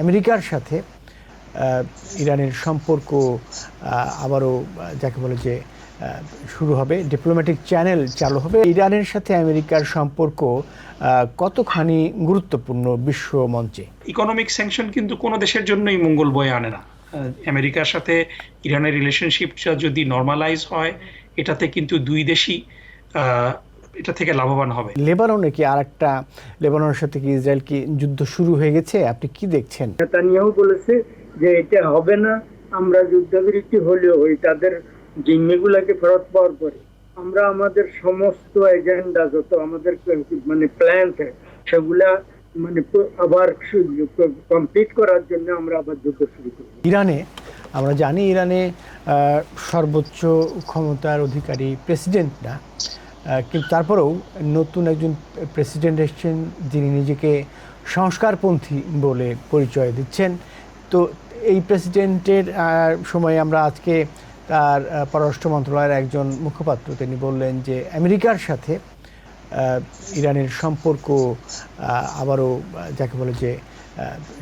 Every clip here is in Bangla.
আমেরিকার সাথে ইরানের সম্পর্ক আবারও যাকে বলে যে শুরু হবে ডিপ্লোম্যাটিক চ্যানেল চালু হবে। ইরানের সাথে আমেরিকার সম্পর্ক কতখানি গুরুত্বপূর্ণ বিশ্ব মঞ্চে? ইকোনমিক স্যাংশন কিন্তু কোনো দেশের জন্যই মঙ্গল বয়ে আনে না। আমেরিকার সাথে ইরানের রিলেশনশিপটা যদি নর্মালাইজ হয়, এটাতে কিন্তু দুই দেশই এটা থেকে লাভবান হবে। লেবাননে কি আর একটা লেবাননের সাথে কি ইসরায়েল কি যুদ্ধ শুরু হয়ে গেছে? আপনি কি দেখছেন? নেতানিয়াহু বলেছে যে এটা হবে না আমরা যুদ্ধবিরতি হলেও ওই তাদের জিম্মিগুলাকে ফেরত পাওয়ার পরে। আমরা আমাদের সমস্ত এজেন্ডা যত আমাদের মানে প্ল্যান সেগুলা মানে আবার কমপ্লিট করার জন্য আমরা আবার যুদ্ধ শুরু করি ইরানে আমরা জানি ইরানে আহ, সর্বোচ্চ ক্ষমতার অধিকারী প্রেসিডেন্ট না আহ, কিন্তু তারপরেও নতুন একজন প্রেসিডেন্ট এসেছেন যিনি নিজেকে সংস্কারপন্থী বলে পরিচয় দিচ্ছেন। তো এই প্রেসিডেন্টের সময় আমরা আজকে তার পররাষ্ট্র মন্ত্রণালয়ের একজন মুখপাত্র তিনি বললেন যে আমেরিকার সাথে ইরানের সম্পর্ক আবারও যাকে বলে যে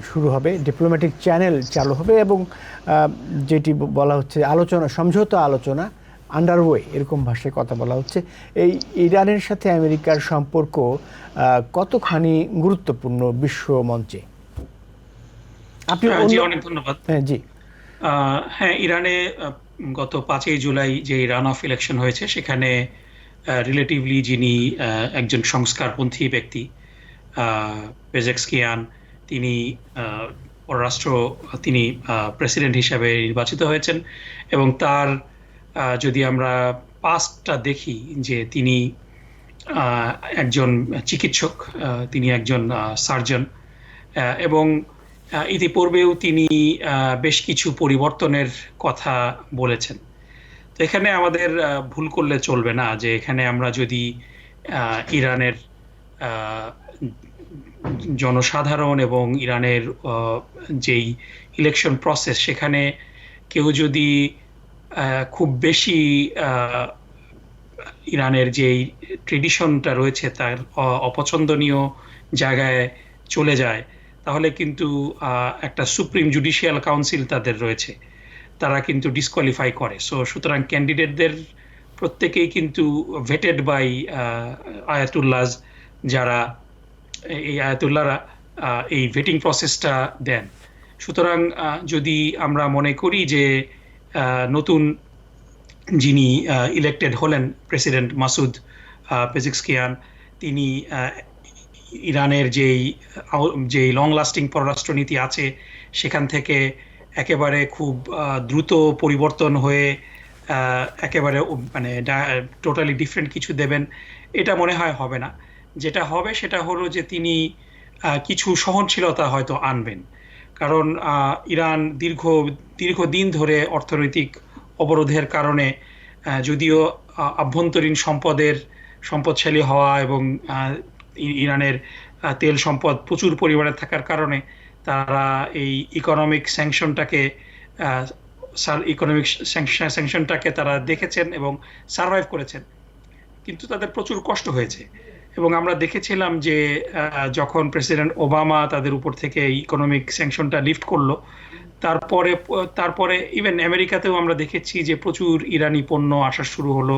শুরু হবে ডিপ্লোম্যাটিক চ্যানেল চালু হবে এবং যেটি বলা হচ্ছে আলোচনা, সমঝোতা আলোচনা আন্ডারওয়ে এরকম ভাষায় কথা বলা হচ্ছে। এই ইরানের সাথে আমেরিকার সম্পর্ক কতখানি গুরুত্বপূর্ণ বিশ্ব মঞ্চে? আপনি অন্য- অনেক ধন্যবাদ। হ্যাঁ জি। হ্যাঁ ইরানে গত পাঁচই জুলাই যে রান অফ ইলেকশন হয়েছে সেখানে রিলেটিভলি যিনি একজন সংস্কারপন্থী ব্যক্তি পেজেক্সকিয়ান তিনি পররাষ্ট্র তিনি প্রেসিডেন্ট হিসাবে নির্বাচিত হয়েছেন এবং তার যদি আমরা পাস্টটা দেখি যে তিনি একজন চিকিৎসক তিনি একজন সার্জন এবং ইতিপূর্বেও তিনি বেশ কিছু পরিবর্তনের কথা বলেছেন। তো এখানে আমাদের ভুল করলে চলবে না যে এখানে আমরা যদি ইরানের জনসাধারণ এবং ইরানের যেই ইলেকশন প্রসেস সেখানে কেউ যদি খুব বেশি ইরানের যেই ট্রেডিশনটা রয়েছে তার অপছন্দনীয় জায়গায় চলে যায়, তাহলে কিন্তু একটা সুপ্রিম জুডিশিয়াল কাউন্সিল তাদের রয়েছে, তারা কিন্তু ডিসকোয়ালিফাই করে। সো সুতরাং ক্যান্ডিডেটদের প্রত্যেকেই কিন্তু ভেটেড বাই আয়াতুল্লাহ যারা, এই আয়াতুল্লাহরা এই ভেটিং প্রসেসটা দেন। সুতরাং যদি আমরা মনে করি যে নতুন যিনি ইলেক্টেড হলেন প্রেসিডেন্ট মাসুদ পেজিক্সকিয়ান, তিনি ইরানের যেই যেই লং লাস্টিং পররাষ্ট্রনীতি আছে, সেখান থেকে একেবারে খুব দ্রুত পরিবর্তন হয়ে একেবারে মানে টোটালি ডিফারেন্ট কিছু দেবেন, এটা মনে হয় হবে না। যেটা হবে সেটা হলো যে তিনি কিছু সহনশীলতা হয়তো আনবেন। কারণ ইরান দীর্ঘ, দীর্ঘদিন ধরে অর্থনৈতিক অবরোধের কারণে যদিও আভ্যন্তরীণ সম্পদের সম্পদশালী হওয়া এবং ইরানের তেল সম্পদ প্রচুর পরিমাণে থাকার কারণে তারা এই ইকোনমিক স্যাংশনটাকে ইকোনমিক স্যাংশনটাকে তারা দেখেছেন এবং সার্ভাইভ করেছেন। কিন্তু তাদের প্রচুর কষ্ট হয়েছে। এবং আমরা দেখেছিলাম যে যখন প্রেসিডেন্ট ওবামা তাদের উপর থেকে ইকোনমিক স্যাংশনটা লিফট করল, তারপরে তারপরে ইভেন আমেরিকাতেও আমরা দেখেছি যে প্রচুর ইরানি পণ্য আসা শুরু হলো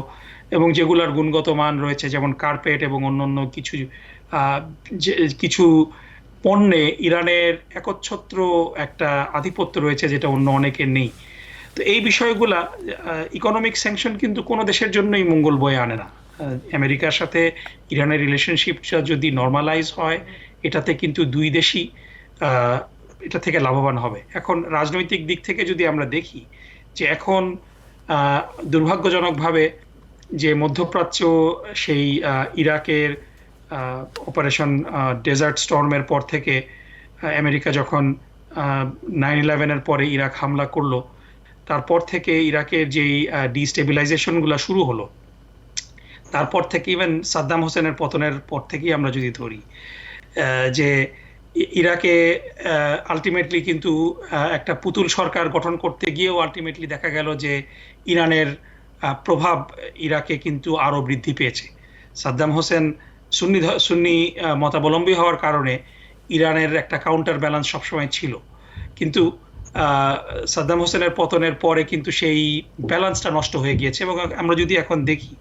এবং যেগুলোর গুণগত মান রয়েছে, যেমন কার্পেট এবং অন্যান্য কিছু কিছু পণ্যে ইরানের একচ্ছত্র একটা আধিপত্য রয়েছে যেটা অন্য অনেকের নেই। তো এই বিষয়গুলা ইকোনমিক স্যাংশন কিন্তু কোনো দেশের জন্যই মঙ্গল বয়ে আনে না। আমেরিকার সাথে ইরানের রিলেশনশিপটা যদি নর্মালাইজ হয়, এটাতে কিন্তু দুই দেশই এটা থেকে লাভবান হবে। এখন রাজনৈতিক দিক থেকে যদি আমরা দেখি যে এখন দুর্ভাগ্যজনকভাবে যে মধ্যপ্রাচ্য সেই ইরাকের অপারেশন ডেজার্ট স্টর্মের পর থেকে আমেরিকা যখন নাইন ইলেভেনের পরে ইরাক হামলা করল, তারপর থেকে ইরাকের যেই ডিস্টেবিলাইজেশনগুলো শুরু হলো তারপর থেকে ইভেন সাদ্দাম হোসেনের পতনের পর থেকেই আমরা যদি ধরি যে ইরাকে আলটিমেটলি কিন্তু একটা পুতুল সরকার গঠন করতে গিয়েও আলটিমেটলি দেখা গেল যে ইরানের প্রভাব ইরাকে কিন্তু আরও বৃদ্ধি পেয়েছে। সাদ্দাম হোসেন সুন্নি সুন্নি মতাবলম্বী হওয়ার কারণে ইরানের একটা কাউন্টার ব্যালেন্স সবসময় ছিল। কিন্তু সাদ্দাম হোসেনের পতনের পরে কিন্তু সেই ব্যালেন্সটা নষ্ট হয়ে গিয়েছে এবং আমরা যদি এখন দেখি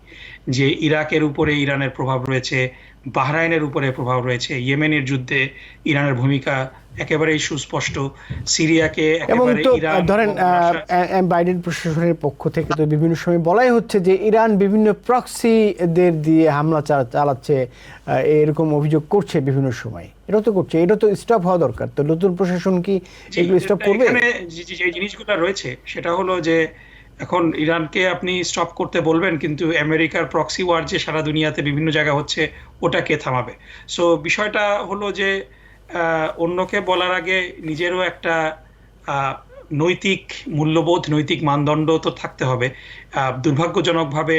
যে ইরাকের উপরে ইরানের প্রভাব রয়েছে বাহরাইনের উপরে প্রভাব রয়েছে ইয়েমেনের যুদ্ধে ইরানের ভূমিকা একেবারেই সুস্পষ্ট সিরিয়াকে একেবারে ইরান ধরেন বাইডেন প্রশাসনের পক্ষ থেকে তো বিভিন্ন সময় বলাই হচ্ছে যে ইরান বিভিন্ন প্রক্সিদের দিয়ে হামলা চালাচ্ছে এরকম অভিযোগ করছে বিভিন্ন সময়। এটা তো করছে এটা তো স্টপ হওয়া দরকার। তো নতুন প্রশাসন কি এগুলো স্টপ করবে? এখানে যে জিনিসগুলো রয়েছে সেটা হলো যে এখন ইরানকে আপনি স্টপ করতে বলবেন, কিন্তু আমেরিকার প্রক্সি ওয়ার যে সারা দুনিয়াতে বিভিন্ন জায়গা হচ্ছে ওটা কে থামাবে। সো বিষয়টা হলো যে অন্যকে বলার আগে নিজেরও একটা নৈতিক মূল্যবোধ, নৈতিক মানদণ্ড তো থাকতে হবে। দুর্ভাগ্যজনকভাবে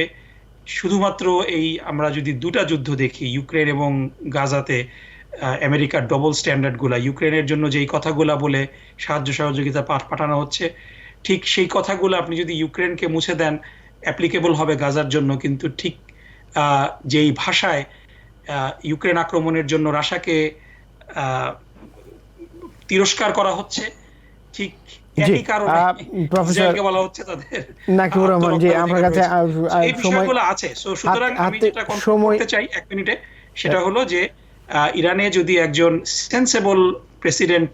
শুধুমাত্র এই আমরা যদি দুটা যুদ্ধ দেখি, ইউক্রেন এবং গাজাতে আমেরিকার ডবল স্ট্যান্ডার্ডগুলা ইউক্রেনের জন্য যেই কথাগুলা বলে সাহায্য সহযোগিতা পাঠ পাঠানো হচ্ছে ঠিক সেই কথাগুলো আপনি যদি ইউক্রেনকে মুছে দেন অ্যাপ্লিকেবল হবে গাজার জন্য কিন্তু ঠিক যেই ভাষায় ইউক্রেন আক্রমণের জন্য রাশাকে তিরস্কার করা হচ্ছে ঠিক সেটা হলো যে ইরানে যদি একজন সেন্সেবল প্রেসিডেন্ট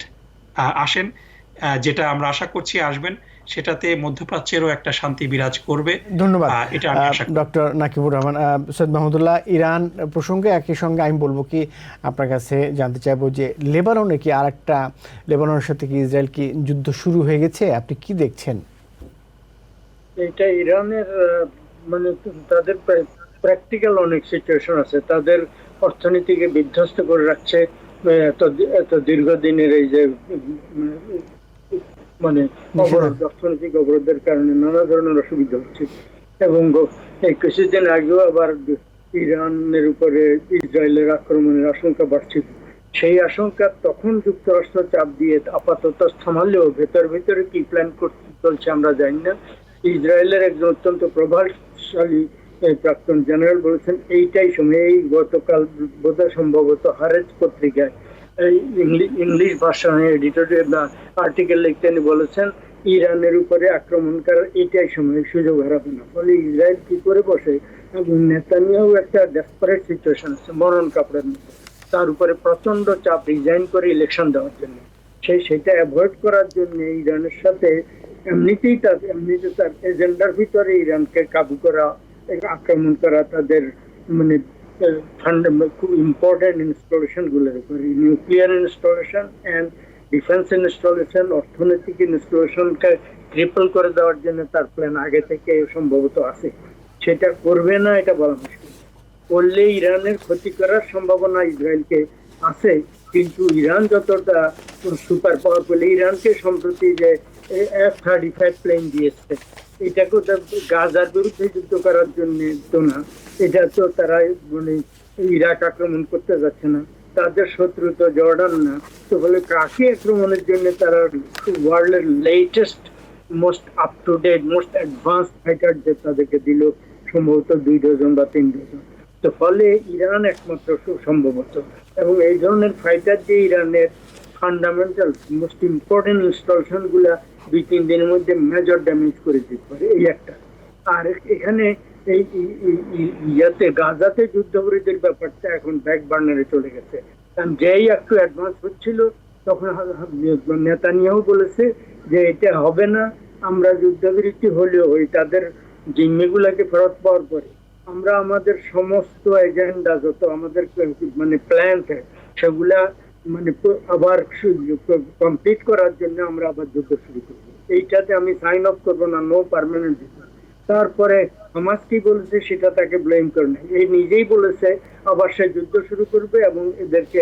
আসেন আহ, যেটা আমরা আশা করছি আসবেন সেটাতে মধ্যপ্রাচ্যেরও একটা শান্তি বিরাজ করবে। ধন্যবাদ। এটা ডক্টর নাকিবুর রহমান সৈয়দ মাহমুদুল্লাহ ইরান প্রসঙ্গে একই সঙ্গে আমি বলব কি আপনার কাছে জানতে চাইব যে লেবাননে কি আর একটা লেবাননের সাথে কি ইসরায়েল কি যুদ্ধ শুরু হয়ে গেছে? আপনি কি দেখছেন? এটা ইরানের আহ, মানে তাদের প্র্যাকটিক্যাল অনেক সিচুয়েশন আছে। তাদের অর্থনীতিকে বিধ্বস্ত করে রাখছে এত এত দীর্ঘদিনের এই যে মানে অবরোধ অর্থনৈতিক অবরোধের কারণে নানা ধরনের অসুবিধা হচ্ছে। এবং এই কিছুদিন আগেও আবার ইরানের উপরে ইসরায়েলের আক্রমণের আশঙ্কা বাড়ছিল। সেই আশঙ্কা তখন যুক্তরাষ্ট্র চাপ দিয়ে আপাতত থামালেও ভেতর ভেতরে কি প্ল্যান করতে চলছে আমরা জানি না। ইসরায়েলের একজন অত্যন্ত প্রভাবশালী প্রাক্তন জেনারেল বলেছেন এইটাই সময় এই গতকাল বোধহয় সম্ভবত হারেজ পত্রিকায় ইংলিশ ভাষণে এডিটোরিয়াল আর্টিকেল লিখতে বলেছেন, ইরানের উপরে আক্রমণ করার এটাই সময় সুযোগ হারাবে না। ফলে ইসরায়েল কি করে বসে? নেতানিয়াও একটা ডেসপারেট সিচুয়েশন আছে, মরণ কাপড়ের মতো। তার উপরে প্রচণ্ড চাপ রিজাইন করে ইলেকশন দেওয়ার জন্য। সেই সেটা অ্যাভয়েড করার জন্য ইরানের সাথে এমনিতেই তার এমনিতে তার এজেন্ডার ভিতরে ইরানকে কাবু করা, আক্রমণ করা, তাদের মানে ইম্পর্টেন্ট ইনস্টলেশনগুলোর উপরে nuclear installation and defence installation অর্থনৈতিক ইনস্টলেশনকে ট্রিপল করে দেওয়ার জন্য তার প্ল্যান আগে থেকে সম্ভবত আছে। সেটা করবে না, এটা বলা মুশকিল। করলে ইরানের ক্ষতি করার সম্ভাবনা ইসরায়েলকে আছে, কিন্তু ইরান যতটা সুপার পাওয়ার পাওয়ারফুল ইরানকে সম্প্রতি যে এফ থার্টি ফাইভ প্লেন দিয়েছে। এটাকে তো গাজার বিরুদ্ধে যুদ্ধ করার জন্য তো না। এটা তো তারা মানে ইরাক আক্রমণ করতে যাচ্ছে না। তাদের শত্রু তো জর্ডান না। তো বলে কাকে আক্রমণের জন্য তারা ওয়ার্ল্ডের latest most up to date most advance fighter যে তাদেরকে দিল, সম্ভবত দুই ডজন বা তিন ডজন তো ফলে ইরান একমাত্র সম্ভবত। এবং এই ধরনের ফাইটার যে ইরানের ফান্ডামেন্টাল মোস্ট ইম্পর্টেন্ট ইনস্টলেশনগুলা দুই, তিন দিনের মধ্যে মেজর ড্যামেজ করে দিতে পারে এই একটা। আর এখানে এই ইয়াতে, গাজাতে যুদ্ধবিরতির ব্যাপারটা এখন ব্যাক বার্নারে চলে গেছে। কারণ যেই একটু অ্যাডভান্স হচ্ছিল, তখন হা- নেতানিয়াহু বলেছে যে এটা হবে না, আমরা যুদ্ধবিরতি হলেও ওই তাদের জিম্মিগুলাকে ফেরত পাওয়ার পরে। আমরা আমাদের সমস্ত এজেন্ডা যত আমাদের মানে প্ল্যান সেগুলা মানে আবার কমপ্লিট করার জন্য আমরা আবার যুদ্ধ শুরু করব। এইটাতে আমি সাইন অফ করব না নো পার্মানেন্ট তারপরে হামাস কি বলেছে সেটা তাকে ব্লেম করে নাই। এই নিজেই বলেছে আবার সে যুদ্ধ শুরু করবে এবং এদেরকে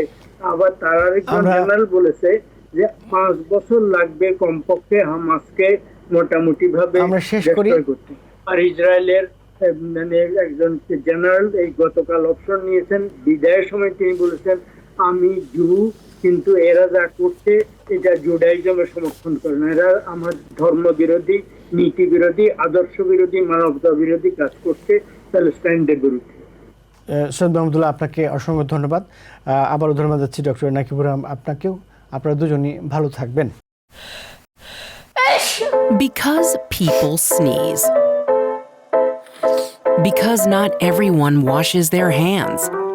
আবার তার আরেকজন জেনারেল বলেছে যে পাঁচ বছর লাগবে কমপক্ষে হামাসকে মোটামুটি ভাবে করতে। আর ইসরায়েলের মানে একজন জেনারেল এই গতকাল অপশন নিয়েছেন বিদায়ের সময় তিনি বলেছেন আমি জু কিন্তু এরা যা করছে এটা জুডাইজমের সমর্থন করে না। এরা আমার ধর্ম বিরোধী নীতি বিরোধী আদর্শ বিরোধী মানবতা বিরোধী কাজ করছে প্যালেস্টাইনদের বিরুদ্ধে। সৈয়দ মাহমুদুল্লাহ আপনাকে অসংখ্য ধন্যবাদ। আবারও ধন্যবাদ যাচ্ছি ডক্টর নাকিবুর রহমান আপনাকেও। আপনারা দুজনই ভালো থাকবেন। Because people sneeze. Because not everyone washes their hands.